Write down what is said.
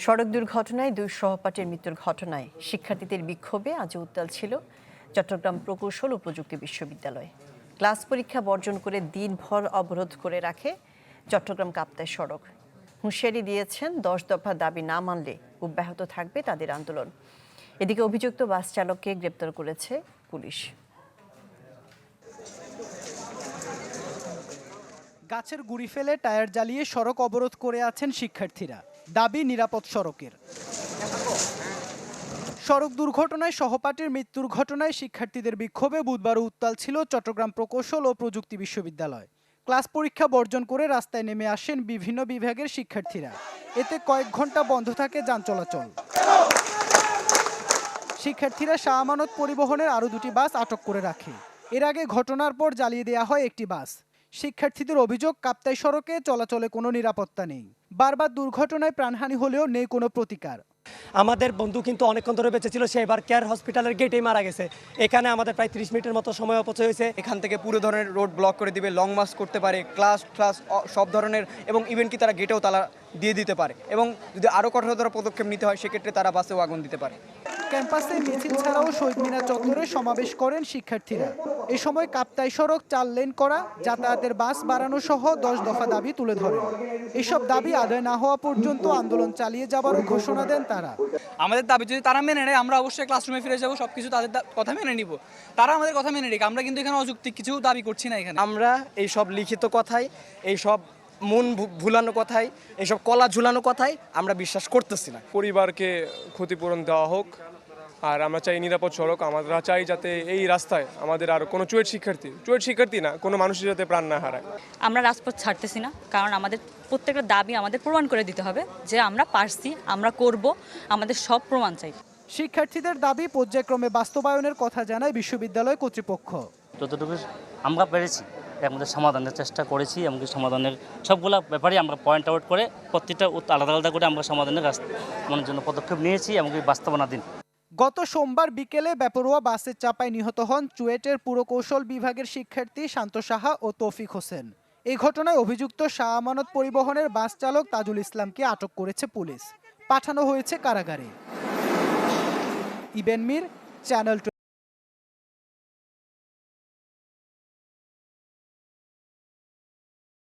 সড়ক দুর্ঘটনায় দুই সহপাঠীর মৃত্যুর ঘটনায় শিক্ষার্থীদের বিক্ষোভে আজ উত্তাল ছিল চট্টগ্রাম প্রকৌশল ও প্রযুক্তি বিশ্ববিদ্যালয়। ক্লাস পরীক্ষা বর্জন করে দিনভর অবরোধ করে রাখে চট্টগ্রাম কাপ্তাই সড়ক। হুঁশিয়ারি দিয়েছেন, দশ দফা দাবি না মানলে অব্যাহত থাকবে তাদের আন্দোলন। এদিকে অভিযুক্ত বাস চালককে গ্রেপ্তার করেছে পুলিশ। গাছের গুড়ি ফেলে টায়ার জ্বালিয়ে সড়ক অবরোধ করে আছেন শিক্ষার্থীরা। দাবি নিরাপদ সড়কের। সড়ক দুর্ঘটনায় সহপাঠীর মৃত্যুর ঘটনায় শিক্ষার্থীদের বিক্ষোভে বুধবার উত্তাল ছিল চট্টগ্রাম প্রকৌশল ও প্রযুক্তি বিশ্ববিদ্যালয়। ক্লাস পরীক্ষা বর্জন করে রাস্তায় নেমে আসেন বিভিন্ন বিভাগের শিক্ষার্থীরা। এতে কয়েক ঘণ্টা বন্ধ থাকে যান চলাচল। শিক্ষার্থীরা শাহ আমানত পরিবহনের আরও দুটি বাস আটক করে রাখে। এর আগে ঘটনার পর জ্বালিয়ে দেওয়া হয় একটি বাস। শিক্ষার্থীদের অভিযোগ, কাপ্তাই সড়কে চলাচলে কোনো নিরাপত্তা নেই। বারবার দুর্ঘটনায় প্রাণহানি হলেও নেই কোনো প্রতিকার। আমাদের বন্ধু কিন্তু অনেকক্ষণ ধরে বেঁচে ছিল সে এবার কেয়ার হসপিটালের গেটেই মারা গেছে। এখানে আমাদের প্রায় তিরিশ মিনিটের মতো সময় অপচয় হয়েছে। এখান থেকে পুরো ধরনের রোড ব্লক করে দিবে লং মার্চ করতে পারে ক্লাস ক্লাস সব ধরনের এবং ইভেন কি তারা গেটেও তালা দিয়ে দিতে পারে। এবং যদি আরও কঠোরতর পদক্ষেপ নিতে হয় সেক্ষেত্রে তারা বাসেও আগুন দিতে পারে। ক্যাম্পাসে মিছিল ছাড়াও শহীদ মিনার চত্বরে সমাবেশ করেন শিক্ষার্থীরা। এ সময় কাপ্তাই সড়ক চার লেন করা যাতায়াতের বাস বাড়ানো সহ দশ দফা দাবি তুলে ধরেন। এসব দাবি আদায় না হওয়া পর্যন্ত আন্দোলন চালিয়ে যাবারও ঘোষণা দেন তারা? আমাদের দাবি যদি তারা মেনে নেয় আমরা অবশ্যই ক্লাসরুমে ফিরে যাব সব কিছু তাদের কথা মেনে নিব। তারা আমাদের কথা মেনে নিক আমরা কিন্তু এখানে অযৌক্তিক কিছু দাবি করছি না এখানে। আমরা এই সব লিখিত কথাই এই সব মন ভু- ভুলানো কথাই এইসব কলা ঝুলানো কথাই আমরা বিশ্বাস করতেছি না। পরিবারকে ক্ষতিপূরণ দেওয়া হোক আর আমরা চাই নিরাপদ সড়ক আমরা চাই যাতে এই রাস্তায় আমাদের আর কোনো চুয়েট শিক্ষার্থী চুয়েট শিক্ষার্থী না কোনো মানুষের যাতে প্রাণ না হারায়। আমরা রাজপথ ছাড়তেছি না কারণ আমাদের প্রত্যেকটা দাবি আমাদের প্রমাণ করে দিতে হবে যে আমরা পারছি আমরা করব আমাদের সব প্রমাণ চাই। শিক্ষার্থীদের দাবি পর্যায়ক্রমে বাস্তবায়নের কথা জানায় বিশ্ববিদ্যালয় কর্তৃপক্ষ। যতটুকু আমরা পেরেছি আমাদের সমাধানের চেষ্টা করেছি এমনকি সমাধানের সবগুলো ব্যাপারে আমরা পয়েন্ট আউট করে প্রত্যেকটা আলাদা আলাদা করে আমরা সমাধানের রাস্তা মানে জন্য পদক্ষেপ নিয়েছি এমনকি বাস্তবনাধীন। গত সোমবার বিকেলে বেপরোয়া বাসের চাপায় নিহত হন চুয়েটের পুরকৌশল বিভাগের শিক্ষার্থী শান্ত সাহা ও তৌফিক হোসেন। এই ঘটনায় অভিযুক্ত শাহ আমানত পরিবহনের বাস চালক তাজুল ইসলামকে আটক করেছে পুলিশ। পাঠানো হয়েছে কারাগারে। ইবেন মির, চ্যানেল